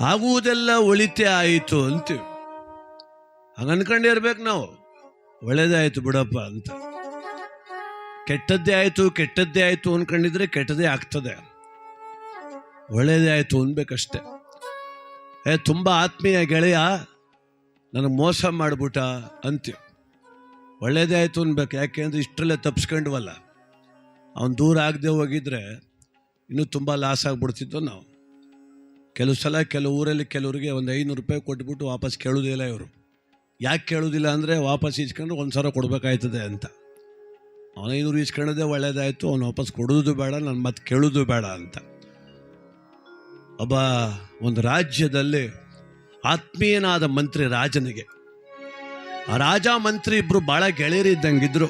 ಆಗುವುದೆಲ್ಲ ಒಳಿತೆ ಆಯಿತು ಅಂತೀವಿ. ಹಂಗ ಅನ್ಕೊಂಡೇ ಇರ್ಬೇಕು ನಾವು. ಒಳ್ಳೇದೇ ಆಯ್ತು ಬಿಡಪ್ಪ ಅಂತ. ಕೆಟ್ಟದ್ದೇ ಆಯಿತು ಕೆಟ್ಟದ್ದೇ ಆಯಿತು ಅನ್ಕೊಂಡಿದ್ರೆ ಕೆಟ್ಟದೇ ಆಗ್ತದೆ. ಒಳ್ಳೇದೇ ಆಯಿತು ಅನ್ಬೇಕಷ್ಟೆ. ಏ, ತುಂಬ ಆತ್ಮೀಯ ಗೆಳೆಯ, ನನಗೆ ಮೋಸ ಮಾಡ್ಬಿಟ್ಟ ಅಂತೀವಿ. ಒಳ್ಳೇದೇ ಆಯಿತು ಅನ್ಬೇಕು ಯಾಕೆಂದ್ರೆ ಇಷ್ಟರಲ್ಲೇ ತಪ್ಸ್ಕೊಂಡ್ವಲ್ಲ. ಅವನು ದೂರ ಆಗದೆ ಹೋಗಿದ್ರೆ ಇನ್ನೂ ತುಂಬ ಲಾಸ್ ಆಗ್ಬಿಡ್ತಿದ್ದೋ ನಾವು. ಕೆಲವು ಸಲ ಕೆಲವು ಊರಲ್ಲಿ ಕೆಲವರಿಗೆ ಒಂದು ಐನೂರು ರೂಪಾಯಿ ಕೊಟ್ಬಿಟ್ಟು ವಾಪಸ್ ಕೇಳೋದಿಲ್ಲ ಇವರು. ಯಾಕೆ ಕೇಳೋದಿಲ್ಲ ಅಂದರೆ ವಾಪಸ್ ಈಸ್ಕೊಂಡ್ರೆ ಒಂದು ಸಾವಿರ ಕೊಡಬೇಕಾಯ್ತದೆ ಅಂತ. ಅವನ ಐನೂರು ಈಸ್ಕೊಂಡದೇ ಒಳ್ಳೇದಾಯಿತು, ಅವನು ವಾಪಸ್ ಕೊಡೋದು ಬೇಡ, ನಾನು ಮತ್ತೆ ಕೇಳೋದು ಬೇಡ ಅಂತ. ಒಬ್ಬ ಒಂದು ರಾಜ್ಯದಲ್ಲಿ ಆತ್ಮೀಯನಾದ ಮಂತ್ರಿ ರಾಜನಿಗೆ. ಆ ರಾಜ ಮಂತ್ರಿ ಇಬ್ಬರು ಭಾಳ ಗೆಳೆಯರಿದ್ದಂಗಿದ್ರು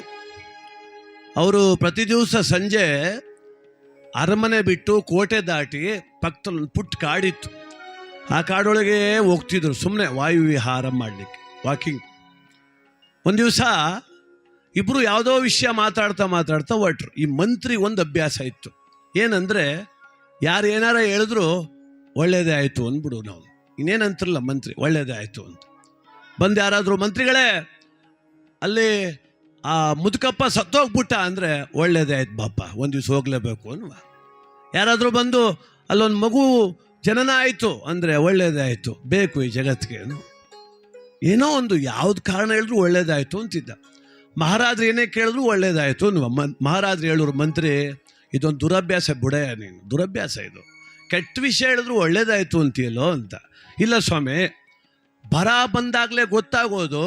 ಅವರು ಪ್ರತಿ ದಿವಸ ಸಂಜೆ ಅರಮನೆ ಬಿಟ್ಟು ಕೋಟೆ ದಾಟಿ ಪಕ್ಕದಲ್ಲಿ ಪುಟ್ಟ ಕಾಡಿತ್ತು. ಆ ಕಾಡೊಳಗೆ ಹೋಗ್ತಿದ್ರು. ಸುಮ್ಮನೆ ವಾಯು ವಿಹಾರ ಮಾಡಲಿಕ್ಕೆ ವಾಕಿಂಗ್ ಒಂದು ದಿವಸ ಇಬ್ಬರು ಯಾವುದೋ ವಿಷಯ ಮಾತಾಡ್ತಾ ಮಾತಾಡ್ತಾ ಹೊಟ್ರು ಈ ಮಂತ್ರಿ ಒಂದು ಅಭ್ಯಾಸ ಇತ್ತು. ಏನಂದರೆ ಯಾರು ಏನಾರ ಹೇಳಿದ್ರು ಒಳ್ಳೇದೇ ಆಯಿತು ಅಂದ್ಬಿಡು ನಾವು. ಇನ್ನೇನಂತಿರಲ್ಲ ಮಂತ್ರಿ, ಒಳ್ಳೇದೇ ಆಯಿತು ಅಂತ. ಬಂದು ಯಾರಾದರೂ ಮಂತ್ರಿಗಳೇ, ಅಲ್ಲಿ ಆ ಮುದುಕಪ್ಪ ಸತ್ತೋಗ್ಬಿಟ್ಟ ಅಂದರೆ ಒಳ್ಳೇದೇ ಆಯ್ತು ಬಾಪ ಒಂದು ದಿವ್ಸ ಹೋಗಲೇಬೇಕು ಅನ್ವ. ಯಾರಾದರೂ ಬಂದು ಅಲ್ಲೊಂದು ಮಗು ಜನನ ಆಯಿತು ಅಂದರೆ ಒಳ್ಳೇದೇ ಆಯಿತು, ಬೇಕು ಈ ಜಗತ್ತಿಗೆ ಏನೋ ಒಂದು ಯಾವ್ದು ಕಾರಣ ಹೇಳಿದ್ರು ಒಳ್ಳೇದಾಯಿತು ಅಂತಿದ್ದ. ಮಹಾರಾಜರು ಏನೇ ಕೇಳಿದ್ರು ಒಳ್ಳೇದಾಯಿತು ಅನ್ವ. ಮಹಾರಾಜರು ಹೇಳೋರು, ಮಂತ್ರಿ, ಇದೊಂದು ದುರಭ್ಯಾಸ ಬುಡೆಯ ನೀನು, ದುರಭ್ಯಾಸ ಇದು. ಕೆಟ್ಟ ವಿಷಯ ಹೇಳಿದ್ರು ಒಳ್ಳೇದಾಯಿತು ಅಂತೀಯಲ್ಲೋ ಅಂತ. ಇಲ್ಲ ಸ್ವಾಮಿ, ಬರ ಬಂದಾಗಲೇ ಗೊತ್ತಾಗೋದು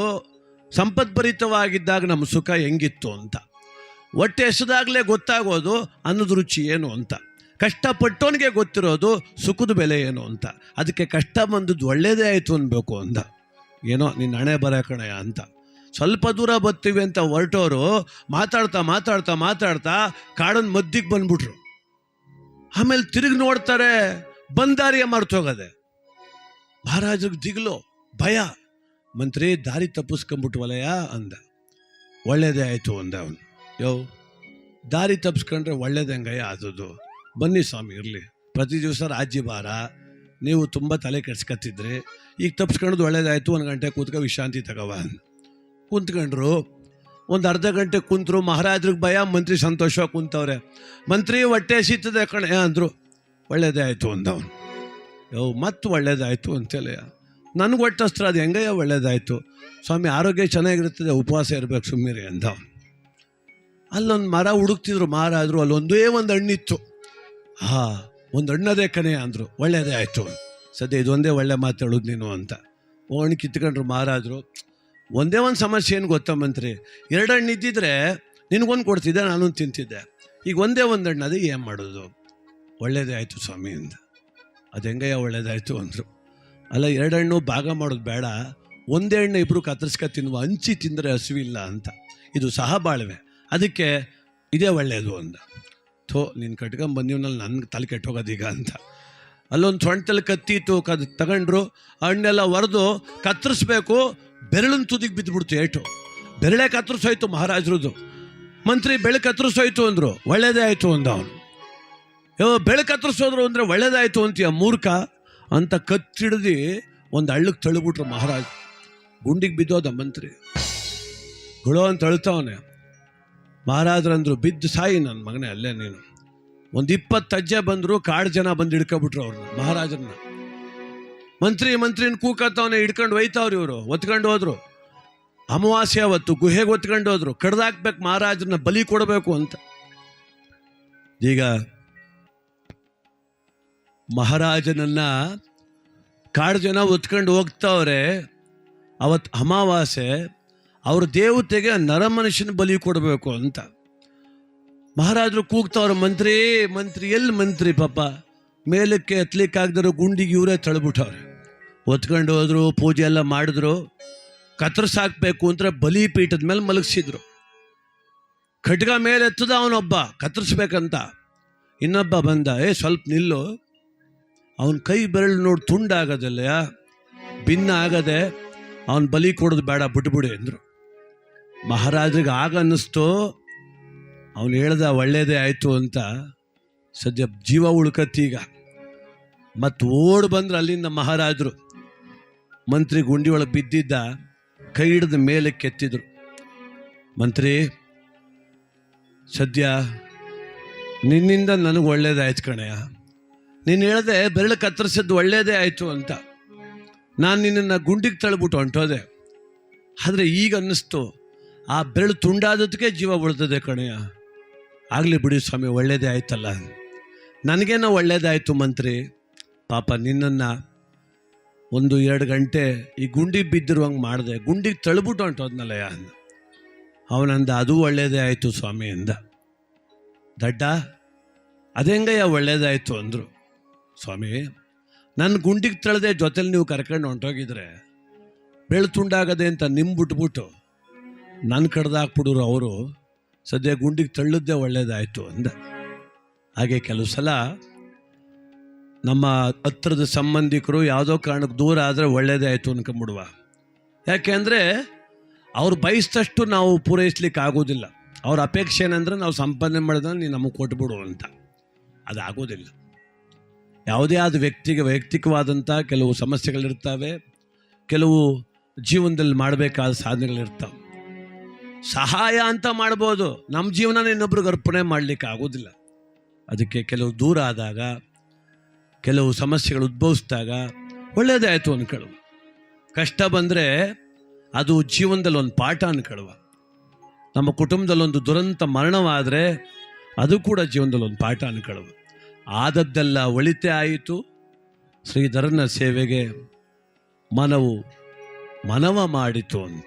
ಸಂಪದ್ಭರಿತವಾಗಿದ್ದಾಗ ನಮ್ಮ ಸುಖ ಹೆಂಗಿತ್ತು ಅಂತ. ಹೊಟ್ಟೆ ಎಸೆದಾಗಲೇ ಗೊತ್ತಾಗೋದು ಅನ್ನದ ರುಚಿ ಏನು ಅಂತ. ಕಷ್ಟಪಟ್ಟವನಿಗೆ ಗೊತ್ತಿರೋದು ಸುಖದ ಬೆಲೆ ಏನು ಅಂತ. ಅದಕ್ಕೆ ಕಷ್ಟ ಬಂದದ್ದು ಒಳ್ಳೆಯದೇ ಆಯಿತು ಅನ್ಬೇಕು ಅಂತ ಏನೋ ನಿನ್ನ ಹಣೆ ಬರ ಕಣಯ ಅಂತ. ಸ್ವಲ್ಪ ದೂರ ಬರ್ತೀವಿ ಅಂತ ಹೊರಟೋರು ಮಾತಾಡ್ತಾ ಮಾತಾಡ್ತಾ ಮಾತಾಡ್ತಾ ಕಾಡನ್ನು ಮದ್ದಿಗೆ ಬಂದ್ಬಿಟ್ರು. ಆಮೇಲೆ ತಿರುಗಿ ನೋಡ್ತಾರೆ ಬಂದಾರಿಯ ಮರ್ತೋಗದೆ ಮಹಾರಾಜರಿಗೆ ದಿಗ್ಲು, ಭಯ. ಮಂತ್ರಿ, ದಾರಿ ತಪ್ಪಿಸ್ಕೊಂಬಿಟ್ವಲಯ್ಯ ಅಂದ. ಒಳ್ಳೇದೇ ಆಯಿತು ಅಂದ ಅವನು. ಯೋ, ದಾರಿ ತಪ್ಪಿಸ್ಕೊಂಡ್ರೆ ಒಳ್ಳೇದಂಗಯ್ಯ ಆದದ್ದು. ಬನ್ನಿ ಸ್ವಾಮಿ, ಇರಲಿ. ಪ್ರತಿ ದಿವಸ ರಾಜ್ಯ ಭಾರ. ನೀವು ತುಂಬ ತಲೆ ಕೆಡ್ಸ್ಕತ್ತಿದ್ರಿ. ಈಗ ತಪ್ಪಿಸ್ಕೊಂಡು ಒಳ್ಳೇದಾಯಿತು ಒಂದು ಗಂಟೆ ಕೂತ್ಕೊ ವಿಶ್ರಾಂತಿ ತಗವ. ಕುಂತ್ಕೊಂಡ್ರು. ಒಂದು ಅರ್ಧ ಗಂಟೆ ಕುಂತರು. ಮಹಾರಾಜ್ರಿಗೆ ಭಯ, ಮಂತ್ರಿ ಸಂತೋಷವಾಗಿ ಕುಂತವ್ರೆ. ಮಂತ್ರಿ, ಹೊಟ್ಟೆ ಸಿತ್ತದೆ ಕಣೆ ಅಂದರು. ಒಳ್ಳೇದೇ ಆಯಿತು ಅಂದವನು ಯೋ, ಮತ್ತೆ ಒಳ್ಳೇದಾಯಿತು ಅಂತೇಳಿ ನನಗೆ ಒಟ್ಟಸ್ತ್ರ ಅದು ಹೆಂಗಯ್ಯ ಒಳ್ಳೇದಾಯಿತು. ಸ್ವಾಮಿ, ಆರೋಗ್ಯ ಚೆನ್ನಾಗಿರ್ತದೆ ಉಪವಾಸ ಇರಬೇಕು ಸುಮ್ಮನೆ ಅಂದ ಅಲ್ಲೊಂದು ಮರ ಹುಡುಕ್ತಿದ್ರು ಮಹಾರಾಜರು ಅಲ್ಲೊಂದೇ ಒಂದು ಹಣ್ಣಿತ್ತು. ಹಾ, ಒಂದು ಹಣ್ಣದೇ ಕಣೆ ಅಂದರು. ಒಳ್ಳೇದೇ ಆಯಿತು. ಸದ್ಯ ಇದೊಂದೇ ಒಳ್ಳೆ ಮಾತು ನೀನು ಅಂತ. ಹಣ್ಣು ಕಿತ್ಕೊಂಡ್ರು ಮಾರಾದರು ಒಂದೇ ಒಂದು ಸಮಸ್ಯೆ ಏನು ಗೊತ್ತಾ ಮಂತ್ರಿ? ಎರಡು ಹಣ್ಣು ಇದ್ದಿದ್ರೆ ನಿನಗೊಂದು ಕೊಡ್ತಿದ್ದೆ, ನಾನೊಂದು ತಿಂತಿದ್ದೆ. ಈಗ ಒಂದೇ ಒಂದು ಹಣ್ಣು, ಅದೇ ಏನು ಮಾಡೋದು? ಒಳ್ಳೇದೇ ಆಯಿತು ಸ್ವಾಮಿ ಅಂತ. ಅದು ಹೆಂಗಯ್ಯ ಒಳ್ಳೇದಾಯಿತು ಅಂದರು. ಅಲ್ಲ ಎರಡು ಭಾಗ ಮಾಡೋದು ಬೇಡ. ಒಂದೇ ಹಣ್ಣು ಇಬ್ಬರು ಕತ್ತರಿಸ್ಕ ತಿನ್ನುವ ಹಂಚಿ ತಿಂದರೆ ಹಸಿವಿಲ್ಲ ಅಂತ. ಇದು ಸಹ ಬಾಳ್ವೆ. ಅದಕ್ಕೆ ಇದೇ ಒಳ್ಳೆಯದು ಅಂದ. ಥೋ, ನೀನು ಕಟ್ಕೊಂಡ್ ಬಂದೀವನಲ್ಲಿ, ನನ್ಗೆ ತಲೆ ಕೆಟ್ಟೋಗೋದೀಗ ಅಂತ. ಅಲ್ಲೊಂದು ಸೊಂಟಲ್ಲಿ ಕತ್ತಿತ್ತು ಕದ್ ತಗೊಂಡ್ರು. ಹಣ್ಣೆಲ್ಲ ಒರೆದು ಕತ್ತರಿಸ್ಬೇಕು, ಬೆರಳಿನ ತುದಿಗೆ ಬಿದ್ದುಬಿಡ್ತು ಏಟು. ಬೆರಳೆ ಕತ್ತರಿಸೋಯ್ತು ಮಹಾರಾಜರದು ಮಂತ್ರಿ ಬೆಳೆ ಕತ್ತರಿಸೋಯ್ತು ಅಂದರು. ಒಳ್ಳೇದೇ ಆಯಿತು ಅಂದ ಅವನು. ಬೆಳೆ ಕತ್ತರಿಸೋದ್ರು ಅಂದರೆ ಒಳ್ಳೇದಾಯಿತು ಅಂತೀಯ, ಮೂರ್ಖ? ಅಂತ ಕತ್ತಿಡ್ದು ಒಂದು ಹಳ್ಳಕ್ಕೆ ತಳ್ಳಿಬಿಟ್ರು ಮಹಾರಾಜ್. ಗುಂಡಿಗೆ ಬಿದ್ದೋದ ಮಂತ್ರಿ. ಗುಳೋ ಅಂತ ಅಳ್ತಾವನೆ. ಮಹಾರಾಜರಂದ್ರು ಬಿದ್ದು ಸಾಯಿ ನನ್ನ ಮಗನೇ, ಅಲ್ಲೇ ನೀನು. ಒಂದು ಇಪ್ಪತ್ತು ಅಜ್ಜೆ ಬಂದರು ಕಾಡು ಜನ ಬಂದು ಹಿಡ್ಕೊಬಿಟ್ರು ಅವ್ರನ್ನ ಮಹಾರಾಜರನ್ನ ಮಂತ್ರಿ ಮಂತ್ರಿನ ಕೂಕತ್ತವನೇ ಹಿಡ್ಕೊಂಡು ಒಯ್ತಾವ್ರಿ ಇವರು, ಒತ್ಕೊಂಡು ಹೋದ್ರು. ಅಮಾವಾಸ್ಯ ಅವತ್ತು ಗುಹೆಗೆ ಒತ್ಕೊಂಡು ಹೋದ್ರು, ಕಡ್ದಾಕ್ಬೇಕು ಮಹಾರಾಜರನ್ನ ಬಲಿ ಕೊಡಬೇಕು ಅಂತ. ಈಗ ಮಹಾರಾಜನನ್ನ ಕಾಡು ಜನ ಒತ್ಕೊಂಡು ಹೋಗ್ತಾವ್ರೆ. ಅವತ್ತು ಅಮಾವಾಸ್ಯೆ, ಅವ್ರ ದೇವತೆಗೆ ನರಮನುಷ್ಯನ ಬಲಿ ಕೊಡಬೇಕು ಅಂತ. ಮಹಾರಾಜರು ಕೂಗ್ತಾವ್ರ, ಮಂತ್ರಿ ಮಂತ್ರಿ ಎಲ್ಲಿ ಮಂತ್ರಿ ಪಾಪ? ಮೇಲಕ್ಕೆ ಎತ್ತಲಿಕ್ಕಾಗ್ದಿರೋ ಗುಂಡಿಗೆ ಇವರೇ ತಳ್ಬಿಟ್ಟವ್ರೆ. ಒತ್ಕೊಂಡು ಹೋದ್ರು, ಪೂಜೆ ಎಲ್ಲ ಮಾಡಿದ್ರು. ಕತ್ತರಿಸಾಕ್ಬೇಕು ಅಂತ ಬಲಿ ಪೀಠದ ಮೇಲೆ ಮಲಗಿಸಿದ್ರು. ಖಡ್ಗ ಮೇಲೆ ಎತ್ತದ ಅವನೊಬ್ಬ ಕತ್ತರಿಸ್ಬೇಕಂತ ಇನ್ನೊಬ್ಬ ಬಂದ, ಏ, ಸ್ವಲ್ಪ ನಿಲ್ಲು. ಅವನ ಕೈ ಬೆರಳು ನೋಡಿ ತುಂಡಾಗದಲ್ಲ ಭಿನ್ನ ಆಗದೆ ಅವನ ಬಲಿ ಕೊಡೋದು ಬೇಡ, ಬಿಟ್ಬಿಡಿ ಅಂದರು. ಮಹಾರಾಜರಿಗೆ ಆಗ ಅನ್ನಿಸ್ತು, ಅವನು ಹೇಳ್ದ ಒಳ್ಳೇದೇ ಆಯಿತು ಅಂತ. ಸದ್ಯ ಜೀವ ಉಳ್ಕತ್ತೀಗ ಮತ್ತು ಓಡ್ ಬಂದ್ರೆ ಅಲ್ಲಿಂದ ಮಹಾರಾಜರು ಮಂತ್ರಿ ಗುಂಡಿ ಒಳಗೆ ಬಿದ್ದಿದ್ದ ಕೈ ಹಿಡಿದ ಮೇಲೆ ಕೆತ್ತಿದ್ರು ಮಂತ್ರಿ, ಸದ್ಯ ನಿನ್ನಿಂದ ನನಗೆ ಒಳ್ಳೇದಾಯ್ತು ಕಣಯ್ಯ ನೀನು ಹೇಳ್ದೆ ಬೆರಳು ಕತ್ತರಿಸಿದ್ದು ಒಳ್ಳೇದೇ ಆಯಿತು ಅಂತ. ನಾನು ನಿನ್ನನ್ನು ಗುಂಡಿಗೆ ತಳ್ಬಿಟ್ಟು ಹೊಂಟೋದೆ. ಆದರೆ ಈಗ ಅನ್ನಿಸ್ತು, ಆ ಬೆರಳು ತುಂಡಾದದಕ್ಕೆ ಜೀವ ಉಳಿದದೆ ಕಣಯ್ಯ ಆಗಲಿ ಬಿಡಿ ಸ್ವಾಮಿ, ಒಳ್ಳೇದೇ ಆಯ್ತಲ್ಲ. ನನಗೇನೋ ಒಳ್ಳೇದಾಯಿತು ಮಂತ್ರಿ. ಪಾಪ ನಿನ್ನನ್ನು ಒಂದು ಎರಡು ಗಂಟೆ ಈ ಗುಂಡಿ ಬಿದ್ದಿರುವಂಗೆ ಮಾಡಿದೆ. ಗುಂಡಿಗೆ ತಳ್ಬಿಟ್ಟು ಹೊಂಟೋದ್ನಲ್ಲಯ್ಯ. ಅಂದ ಅವನಂದ, ಅದು ಒಳ್ಳೇದೇ ಆಯಿತು ಸ್ವಾಮಿ, ಅಂದ. ದಡ್ಡ, ಅದೆಂಗಯ್ಯ ಒಳ್ಳೇದಾಯಿತು, ಅಂದರು. ಸ್ವಾಮಿ ನನ್ನ ಗುಂಡಿಗೆ ತಳದೆ ಜೊತೆಲಿ ನೀವು ಕರ್ಕೊಂಡು ಹೊಂಟೋಗಿದ್ರೆ, ಬೆಳ್ತುಂಡಾಗದೆ ಅಂತ ನಿಮ್ಮ ಬಿಟ್ಬಿಟ್ಟು ನನ್ನ ಕಡ್ದಾಕ್ಬಿಡೋರು ಅವರು, ಸದ್ಯ ಗುಂಡಿಗೆ ತಳ್ಳದ್ದೇ ಒಳ್ಳೇದಾಯಿತು ಅಂದ. ಹಾಗೆ ಕೆಲವು ಸಲ ನಮ್ಮ ಹತ್ರದ ಸಂಬಂಧಿಕರು ಯಾವುದೋ ಕಾರಣಕ್ಕೆ ದೂರ ಆದರೆ ಒಳ್ಳೇದೇ ಆಯಿತು ಅನ್ಕೊಂಬಿಡುವ ಯಾಕೆಂದರೆ ಅವ್ರು ಬಯಸಿದಷ್ಟು ನಾವು ಪೂರೈಸ್ಲಿಕ್ಕೆ ಆಗೋದಿಲ್ಲ. ಅವ್ರ ಅಪೇಕ್ಷೆ ಏನಂದ್ರೆ ನಾವು ಸಂಪಾದನೆ ಮಾಡಿದ್ರೆ ನೀನು ನಮಗೆ ಕೊಟ್ಬಿಡು ಅಂತ. ಅದಾಗೋದಿಲ್ಲ. ಯಾವುದೇ ಆದ ವ್ಯಕ್ತಿಗೆ ವೈಯಕ್ತಿಕವಾದಂಥ ಕೆಲವು ಸಮಸ್ಯೆಗಳಿರ್ತವೆ, ಕೆಲವು ಜೀವನದಲ್ಲಿ ಮಾಡಬೇಕಾದ ಸಾಧನೆಗಳಿರ್ತವೆ. ಸಹಾಯ ಅಂತ ಮಾಡ್ಬೋದು, ನಮ್ಮ ಜೀವನ ಇನ್ನೊಬ್ರಿಗೆ ಅರ್ಪಣೆ ಮಾಡಲಿಕ್ಕೆ ಆಗೋದಿಲ್ಲ. ಅದಕ್ಕೆ ಕೆಲವು ದೂರ ಆದಾಗ, ಕೆಲವು ಸಮಸ್ಯೆಗಳು ಉದ್ಭವಿಸಿದಾಗ ಒಳ್ಳೆಯದಾಯಿತು ಅನ್ಕೊಳ್ಳುವ. ಕಷ್ಟ ಬಂದರೆ ಅದು ಜೀವನದಲ್ಲಿ ಒಂದು ಪಾಠ ಅನ್ಕೊಳ್ಳುವ. ನಮ್ಮ ಕುಟುಂಬದಲ್ಲೊಂದು ದುರಂತ ಮರಣವಾದರೆ ಅದು ಕೂಡ ಜೀವನದಲ್ಲಿ ಒಂದು ಪಾಠ ಅನ್ಕೊಳ್ಳುವ. ಆದದ್ದೆಲ್ಲ ಒಳಿತೆ ಆಯಿತು. ಶ್ರೀಧರನ ಸೇವೆಗೆ ಮನವು ಮನವ ಮಾಡಿತು ಅಂತ.